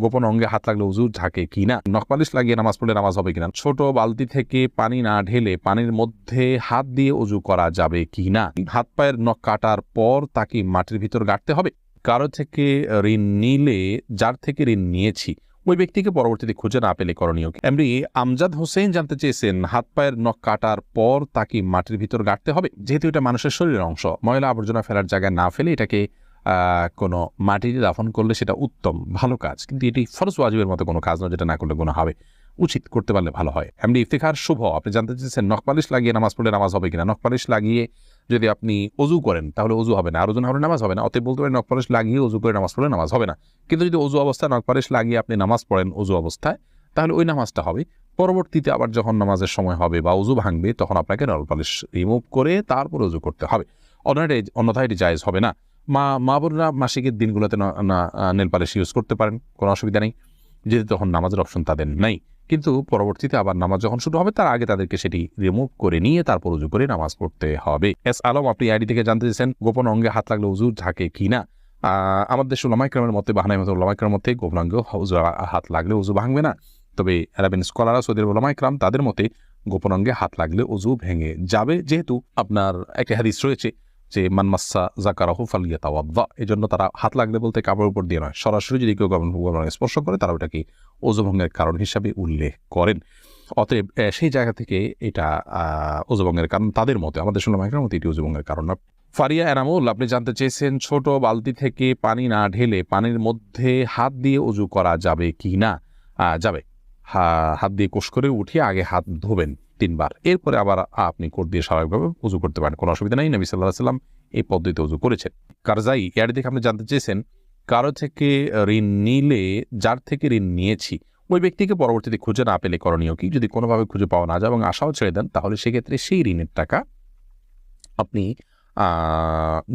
গোপন অঙ্গে হাত লাগলে উজু ঝাঁকে কিনা নখপালিশ লাগিয়ে নামাজ পড়লে নামাজ হবে কিনা? ছোট বালতি থেকে পানি না ঢেলে পানির মধ্যে হাত দিয়ে উজু করা যাবে কিনা হাত পায়ের নখ কাটার পর তাকে মাটির ভিতর গাঁটতে হবে। কারও থেকে ঋণ নিলে, যার থেকে ঋণ নিয়েছি, ওই ব্যক্তিকে পরবর্তীতে খুঁজে না পেলে করণীয় এমনি আমজাদ হোসেন জানতে চেয়েছেন, হাত পায়ের নখ কাটার পর তাকে মাটির ভিতর গাঁটতে হবে। যেহেতু এটা মানুষের শরীরের অংশ, ময়লা আবর্জনা ফেলার জায়গায় না ফেলে এটাকে কোনো মাটিতে দাফন করলে সেটা উত্তম, ভালো কাজ। কিন্তু এটি ফরজ ওয়াজিবের মতো কোনো কাজ নয় যেটা না করলে কোনো হবে। উচিত করতে পারলে ভালো হয়। এমনি ইফতেখার শুভ। আপনি জানতে চেয়েছেন নখপালিশ লাগিয়ে নামাজ পড়লে নামাজ হবে কিনা? নখপালিশ লাগিয়ে যদি আপনি অজু করেন, তাহলে অজু হবে না। আর ওজন হলে নামাজ হবে না। অতএব বলতে পারেন নখপালিশ লাগিয়ে অজু করে নামাজ পড়লে নামাজ হবে না। কিন্তু যদি অজু অবস্থায় নখপালিশ লাগিয়ে আপনি নামাজ পড়েন অজু অবস্থায়, তাহলে ওই নামাজটা হবে। পরবর্তীতে আবার যখন নামাজের সময় হবে বা উজু ভাঙবে, তখন আপনাকে নলপালিশ রিমুভ করে তারপর উজু করতে হবে। অন্যটা অন্যথায় এটি জায়েজ হবে না। মা মা বোনরা মাসিকের দিনগুলোতে না- না নেল পালিশ ইউজ করতে পারেন কোনো অসুবিধা নেই। যেহেতু তখন নামাজের অপশন তাদের নাই। কিন্তু পরবর্তীতে আবার নামাজ যখন শুরু হবে তার আগে তাদেরকে সেটি রিমুভ করে নিয়ে তারপর উজু করে নামাজ পড়তে হবে। এস আলম আপনি আইডি থেকে জানতে চেয়েছেন গোপন অঙ্গে হাত লাগলে উজু ঝাঁকে কিনা আহ, আমাদের দেশে ওলামাইক্রামের মতে বাহানাই মতো ওলামাইক্রামের মতে গোপন অঙ্গে উজু হাত লাগলে উজু ভাঙবে না। তবে অ্যারাবিন স্কলাররা সৌদি ওলামাইক্রাম তাদের মতে গোপন অঙ্গে হাত লাগলে উজু ভেঙে যাবে। যেহেতু আপনার একটা হাদিস রয়েছে যে মানমাসা জাকারাহু ফালিয়া তাওয়াদ্দা এই জন্য তারা হাত লাগলে বলতে কাপড়ের উপর দিয়ে নয়, সরাসরি যদি কেউ গোপন স্পর্শ করে, তারা ওটাকে ওজু ভঙ্গের কারণ হিসাবে উল্লেখ করেন। অতএব সেই জায়গা থেকে এটা ওজুভঙ্গের কারণ তাদের মতে, আমাদের শুনলাম একরাম মতে এটি ওজুভঙ্গের কারণ না। ফারিয়া এনামুল, আপনি জানতে চেয়েছেন ছোট বালতি থেকে পানি না ঢেলে পানির মধ্যে হাত দিয়ে উজু করা যাবে কি না? যাবে। হাত দিয়ে কোষ করে উঠিয়ে আগে হাত ধোবেন তিনবার। এরপরে আবার আপনি কোট দিয়ে স্বাভাবিকভাবে উজু করতে পারেন। কোনো অসুবিধা নেই, নবী সাল্লাহ সাল্লাম এই পদ্ধতিতে উজু করেছেন। কারজাই, এর দিকে আপনি জানতে চেয়েছেন, কারও থেকে ঋণ নিলে, যার থেকে ঋণ নিয়েছি, ওই ব্যক্তিকে পরবর্তীতে খুঁজে না পেলে করণীয় কি? যদি কোনোভাবে খুঁজে পাওয়া না যায় এবং আশাও ছেড়ে দেন, তাহলে সেক্ষেত্রে সেই ঋণের টাকা আপনি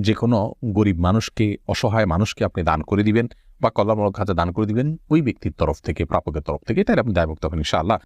যে কোনো গরিব মানুষকে, অসহায় মানুষকে আপনি দান করে দিবেন বা কল্যাণমূলক খাতে দান করে দিবেন ওই ব্যক্তির তরফ থেকে, প্রাপকের তরফ থেকে তাই আপনি দায়মুক্ত হবেন ইনশাআল্লাহ।